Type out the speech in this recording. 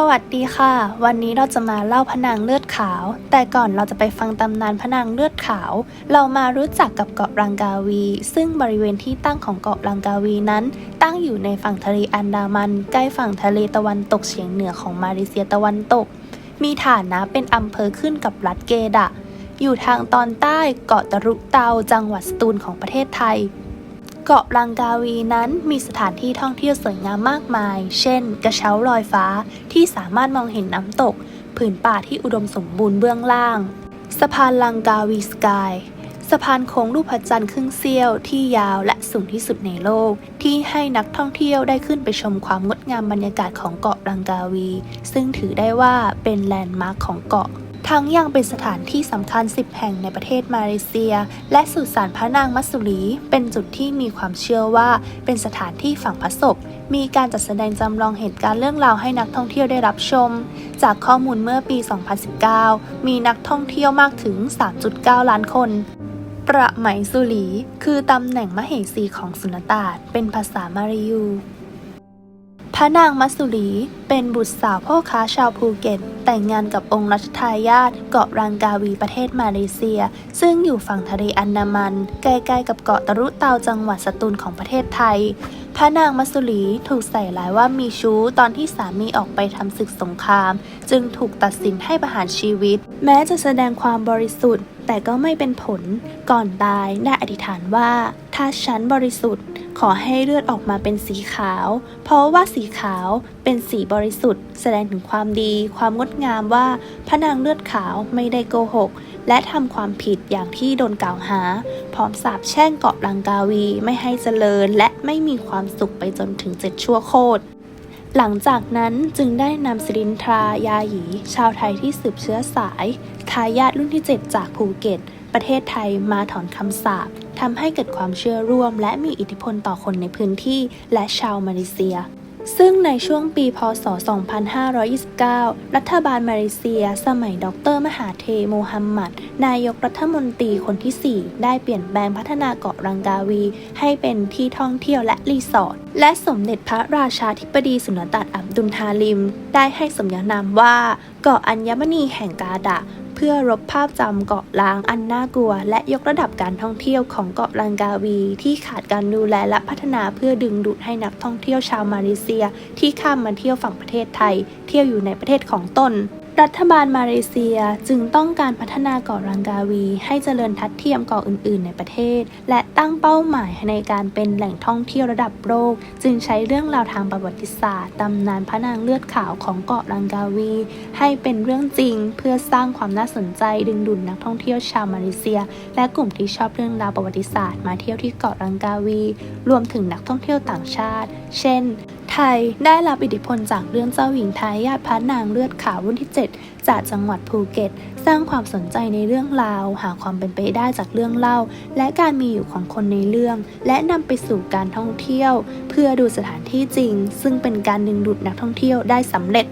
สวัสดีค่ะ วันนี้เราจะมาเล่าพนางเลือดขาว แต่ก่อนเราจะไปฟังตำนานพนางเลือดขาว เรามารู้จักกับเกาะรังกาวี ซึ่งบริเวณที่ตั้งของเกาะรังกาวีนั้น ตั้งอยู่ในฝั่งทะเลอันดามัน ใกล้ฝั่งทะเลตะวันตกเฉียงเหนือของมาเลเซียตะวันตก มีฐานะเป็นอำเภอขึ้นกับรัฐเกดะ อยู่ทางตอนใต้เกาะตะรุเตาจังหวัดสตูลของประเทศไทย เกาะลังกาวีนั้นมีสถานที่ท่องเที่ยวสวยงามมากมาย เช่น กระเช้าลอยฟ้าที่สามารถมองเห็นน้ำตก ผืนป่าที่อุดมสมบูรณ์เบื้องล่าง สะพานลังกาวีสกายสะพานโค้งรูปพระจันทร์ครึ่งเสี้ยวที่ยาวและสูงที่สุดในโลก ที่ให้นักท่องเที่ยวได้ขึ้นไปชมความงดงามบรรยากาศของเกาะลังกาวี ซึ่งถือได้ว่าเป็นแลนด์มาร์คของเกาะ ทั้งยังเป็นสถานที่สำคัญ 10 แห่งในประเทศมาเลเซีย และสุสานพระนางมัสสุรี เป็นจุดที่มีความเชื่อว่าเป็นสถานที่ฝังพระศพ มีการจัดแสดงจำลองเหตุการณ์เรื่องราวให้นักท่องเที่ยวได้รับชม จากข้อมูลเมื่อปี 2019 มีนักท่องเที่ยวมากถึง 3.9 ล้านคนประไหมสุรีคือตำแหน่งมเหสีของสุนตาตเป็นภาษามาลายู พระนางมัสสุรีเป็นบุตรสาวพ่อค้าชาวภูเก็ต แต่งงานกับองค์รัชทายาทเกาะรังกาวีประเทศมาเลเซีย ซึ่งอยู่ฝั่งทะเลอันดามัน ใกล้ๆกับเกาะตะรุเตาจังหวัดสตูลของประเทศไทย พระนางมัสสุรีถูกใส่ร้ายว่ามีชู้ตอนที่สามีออกไปทำศึกสงคราม จึงถูกตัดสินให้ประหารชีวิต แม้จะแสดงความบริสุทธิ์ แต่ก็ไม่เป็นผลก่อนตายได้อธิษฐานว่า ถ้าฉันบริสุทธิ์ ขอให้เลือดออกมาเป็นสีขาว เพราะว่าสีขาวเป็นสีบริสุทธิ์ แสดงถึงความดี ความงดงามว่าพระนางเลือดขาวไม่ได้โกหก และทำความผิดอย่างที่โดนกล่าวหา พร้อมสาบแช่งเกาะลังกาวีไม่ให้เจริญ และไม่มีความสุขไปจนถึงเจ็ดชั่วโคตรหลังจากนั้นจึงได้นำสิรินทรายาหยีชาวไทยที่สืบเชื้อสาย ทายาทรุ่นที่ 7 จากภูเก็ต ประเทศไทยมาถอนคำสาป ทำให้เกิดความเชื่อร่วม และมีอิทธิพลต่อคนในพื้นที่และชาวมาเลเซียซึ่งในช่วงปี พศ 2529 รัฐบาลมาเลเซีย สมัยดร มหาเทโมฮัมหมัด นายกรัฐมนตรีคนที่ 4 ได้เปลี่ยนแปลงพัฒนาเกาะรังกาวี ให้เป็นที่ท่องเที่ยวและรีสอร์ท และสมเด็จพระราชาธิบดีสุนตัดอับดุลฮาลิม ได้ให้สมญานามว่า เกาะอัญมณีแห่งกาดะ เพื่อรบภาพจำเกาะล้างอันน่ากลัว และยกระดับการท่องเที่ยวของเกาะลังกาวี ที่ขาดการดูแลและพัฒนาเพื่อดึงดูดให้นักท่องเที่ยวชาวมาเลเซีย ที่ข้ามมาเที่ยวฝั่งประเทศไทย เที่ยวอยู่ในประเทศของตน รัฐบาลมาเลเซียจึงต้องการพัฒนาเกาะลังกาวี ให้เจริญทัดเทียมเกาะอื่น ๆ ในประเทศ และตั้งเป้าหมายในการเป็นแหล่งท่องเที่ยวระดับโลก จึงใช้เรื่องราวทางประวัติศาสตร์ตำนานพระนางเลือดขาวของเกาะลังกาวี ให้เป็นเรื่องจริง เพื่อสร้างความน่าสนใจดึงดูดนักท่องเที่ยวชาวมาเลเซีย และกลุ่มที่ชอบเรื่องราวประวัติศาสตร์มาเที่ยวที่เกาะลังกาวี รวมถึงนักท่องเที่ยวต่างชาติ เช่น ไทยได้รับอิทธิพลจากเรื่องเจ้าหญิงไทายาทพระนางเลือดขาวรุ่นที่ 7จากจังหวัดภูเก็ต สร้างความสนใจในเรื่องราว หาความเป็นไปได้จากเรื่องเล่า และการมีอยู่ของคนในเรื่อง และนำไปสู่การท่องเที่ยว เพื่อดูสถานที่จริง ซึ่งเป็นการดึงดูดนักท่องเที่ยวได้สำเร็จ